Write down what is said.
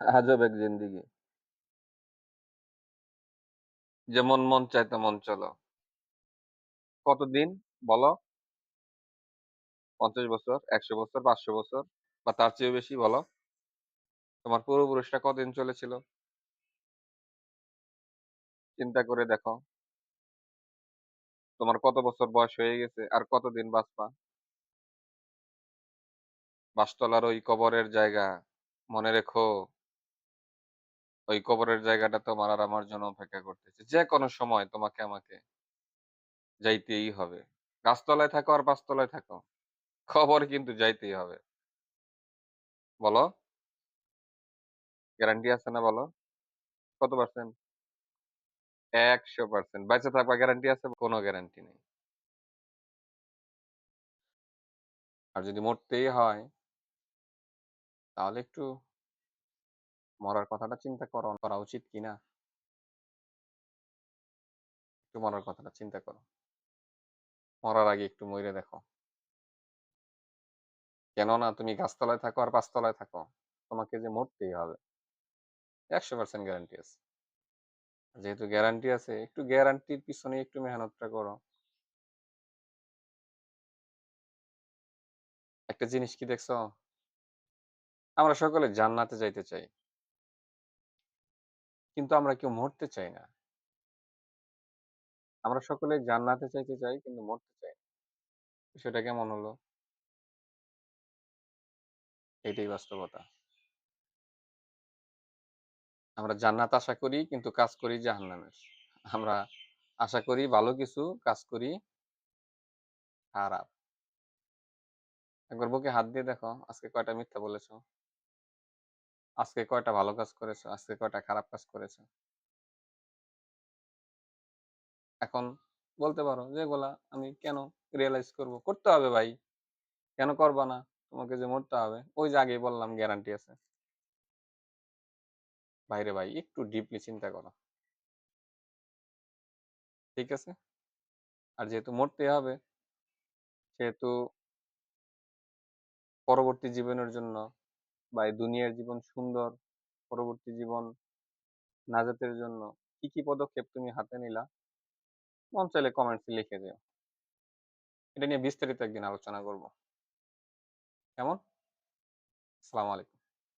আজব এক জিন্দেগি। যেমন মন চায় তেমন চলো। কতদিন বলো? ৫০ বছর, ১০০ বছর, ৫০০ বছর বা তার চেয়েও বেশি বলো? তোমার পূর্বপুরুষরা কতদিন চলেছিল? চিন্তা করে দেখো। তোমার কত বছর বয়স হয়ে গেছে? আর কতদিন বাঁচবা? বাঁশতলার ওই কবরের জায়গা, মনে রেখো ওই কবরের জায়গাটা তোমার আর আমার জন্য অপেক্ষা করতেছে। যেকোনো সময় তোমাকে আমাকে যাইতেই হবে। গাছতলায় থাকো আর ৫ তলায় থাকো। কবরে কিন্তু যাইতেই হবে। বলো? গ্যারান্টি আছে না বলো? কত পার্সেন্ট? ১০০% বাইচা থাকবা গ্যারান্টি আছে? কোনো গ্যারান্টি নেই। আর যদি মরতেই হয়, তাহলে একটু মরার কথাটা চিন্তা করো করা উচিত কিনা? একটু মরার কথাটা চিন্তা করো। মরার আগে একটু মইরে দেখো। কেননা তুমি গাছতলায় থাকো আর ৫ তলায় থাকো। তোমাকে যে মরতেই হবে। ১০০% গ্যারান্টি আছে। যেহেতু গ্যারান্টি আছে, একটু গ্যারান্টির পিছনে একটু মেহনতটা করো। একটা জিনিস কি দেখছ? আমরা সকলে জান্নাতে যাইতে চাই। কিন্তু আমরা কেউ মরতে চাই না। আমরা সকলে জান্নাতে যাইতে চাই কিন্তু মরতে চাই না। বিষয়টা কেমন হলো? এটাই বাস্তবতা। আমরা জান্নাত আশা করি কিন্তু কাজ করি জাহান্নামের। আমরা আশা করি ভালো কিছু, কাজ করি খারাপ। একবার বুকে হাত দিয়ে দেখো, আজকে কয়টা মিথ্যা বলেছ? আজকে কয়টা ভালো কাজ করেছ? আজকে কয়টা খারাপ কাজ করেছ? এখন বলতে পারো যে এগুলা আমি কেন রিয়ালাইজ করব? করতে হবে ভাই। কেন করবা না? তোমাকে যে মরতে হবে। ওই যে আগেই বললাম গ্যারান্টি আছে। ভাইরে ভাই, একটু ডিপলি চিন্তা করো। ঠিক আছে? আর যেহেতু মরতে হবে, সেহেতু পরবর্তী জীবনের জন্য বা এই দুনিয়ার জীবন সুন্দর, পরবর্তী জীবন নাজাতের জন্য কি, কি পদক্ষেপ তুমি হাতে নিলা? মন চাইলে কমেন্টসে লিখে দিও। এটা নিয়ে বিস্তারিত একদিন আলোচনা করব। কেমন? আসসালামু আলাইকুম।